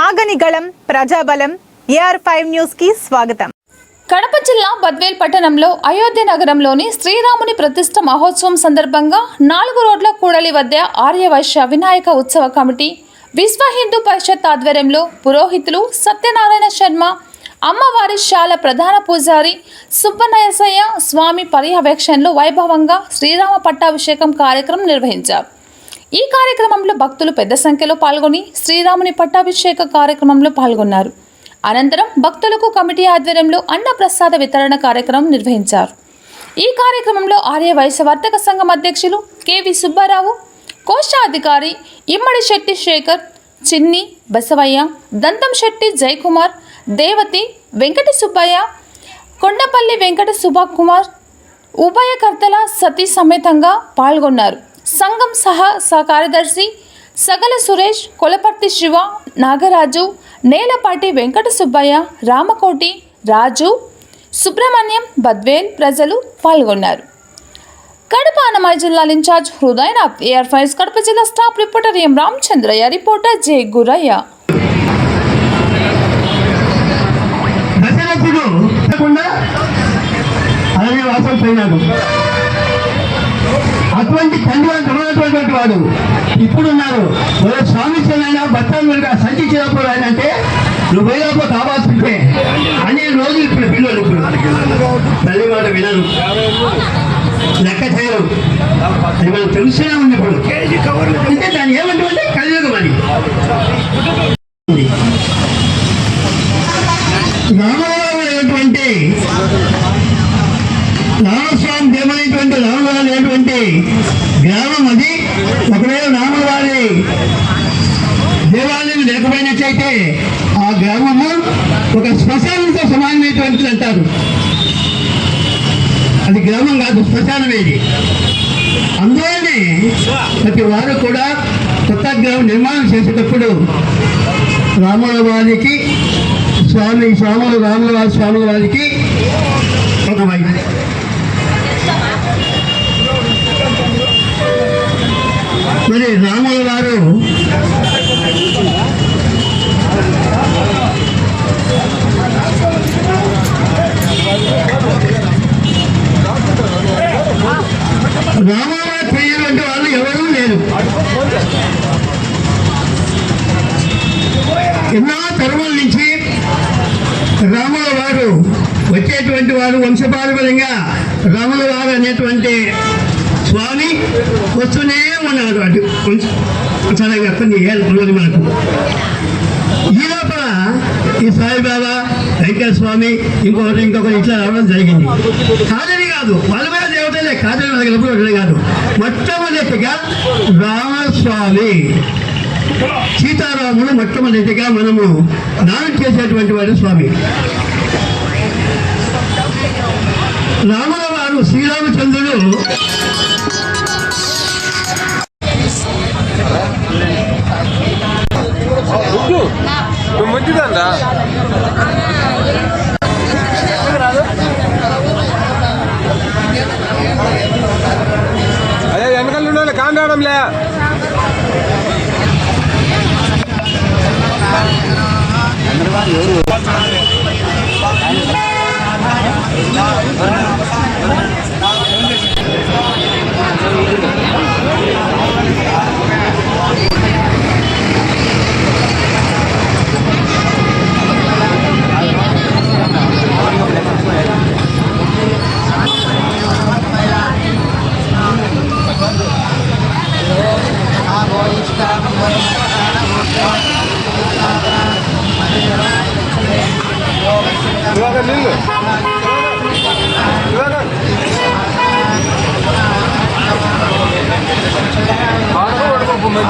ఆగనిగళం ప్రజాబలం AR five న్యూస్కి స్వాగతం. కడప జిల్లా బద్వేల్ పట్టణంలో అయోధ్య నగరంలోని శ్రీరాముని ప్రతిష్ట మహోత్సవం సందర్భంగా నాలుగు రోడ్ల కూడలి వద్ద ఆర్యవైశ్య వినాయక ఉత్సవ కమిటీ విశ్వ హిందూ పరిషత్ ఆధ్వర్యంలో పురోహితులు సత్యనారాయణ శర్మ అమ్మవారి శాల ప్రధాన పూజారి సుబ్బనయసయ్య స్వామి పర్యవేక్షణలో వైభవంగా శ్రీరామ పట్టాభిషేకం కార్యక్రమం నిర్వహించారు. ఈ కార్యక్రమంలో భక్తులు పెద్ద సంఖ్యలో పాల్గొని శ్రీరాముని పట్టాభిషేక కార్యక్రమంలో పాల్గొన్నారు. అనంతరం భక్తులకు కమిటీ ఆధ్వర్యంలో అన్న ప్రసాద వితరణ కార్యక్రమం నిర్వహించారు. ఈ కార్యక్రమంలో ఆర్య వైశ్య వర్తక సంఘం అధ్యక్షులు కెవి సుబ్బారావు కోశాధికారి ఇమ్మడి శెట్టి శేఖర్ చిన్ని బసవయ్య దంతం శెట్టి జయకుమార్ దేవతి వెంకట సుబ్బయ్య కొండపల్లి వెంకట సుభాకుమార్ ఉభయకర్తల సతీ సమేతంగా పాల్గొన్నారు. సంఘం సహా సహ కార్యదర్శి సగల సురేష్ కొలపర్తి శివ నాగరాజు నేలపాటి వెంకట సుబ్బయ్య రామకోటి రాజు సుబ్రహ్మణ్యం బద్వేల్ ప్రజలు పాల్గొన్నారు. కడప అన్నమయ్య జిల్లా incharge Hridaynath AR fives Kadapa జిల్లా staff reporter M Ramachandraiah reporter J Guraiah. దశరథుడు వాసం పోయినాడు. అటువంటి తండ్రి ఉన్నటువంటి వాడు. ఇప్పుడున్నారు ఒక స్వామి చెల్లైన భర్తలుగా సంచించినప్పుడు ఆయన అంటే నువ్వు పోయినప్పుడు కావాల్సిందే అనే రోజులు ఇప్పుడు పిల్లలు ఇప్పుడు. తల్లి మాట వినరు. లెక్క చేయరు. అది మనం తెలుస్తూనే ఉంది ఇప్పుడు. అంటే దాన్ని ఏమంటే కలియుగం అని. రామరావు అనేటువంటి రామస్వామి దేవమైనటువంటి రామరావు అనేటువంటి గ్రామం అది. ఒకవేళ రామవారి దేవాలయం లేకపోయినట్లయితే ఆ గ్రామము ఒక శ్మశానంతో సమానమైనటువంటిది అంటారు. అది గ్రామం కాదు శ్మశానమేది అందువల్లనే ప్రతి వారు కూడా కొత్త గ్రామం నిర్మాణం చేసేటప్పుడు రాముల వారికి స్వామి స్వాములు రాముల వారి స్వాముల వారికి ఒక వైపు. మరి రాముల గారు రామారావు పోయినటువంటి వాళ్ళు ఎవరూ లేరు. ఎన్నో తరువుల నుంచి రాముల వారు వచ్చేటువంటి వారు వంశపారంపర్యంగా రాముల వారు అనేటువంటి స్వామి వస్తూనే ఉన్నాడు అటు కొంచెం చాలా కొన్ని ఏళ్ళు ఉన్నది మనకు. ఈ లోపల ఈ సాయిబాబా వెంకట స్వామి ఇంకొకటి ఇంకొకటి ఇట్లా రావడం జరిగింది. కాదని కాదు వాళ్ళ మీద దేవతలే కాదని వాళ్ళకి ఎప్పుడు కాదు. మొట్టమొదటిగా రామస్వామి సీతారాములు మొట్టమొదటిగా మనము దానం చేసేటువంటి వాడు స్వామి. శ్రీరామచంద్రుడు మంచిదండా అదే వెనకాల ఉండాలి కాండాడంలే. ಇವಾಗ ನಿಲ್ಲು ಇವಾಗ ಮಾಡ್ಕೊಂಡು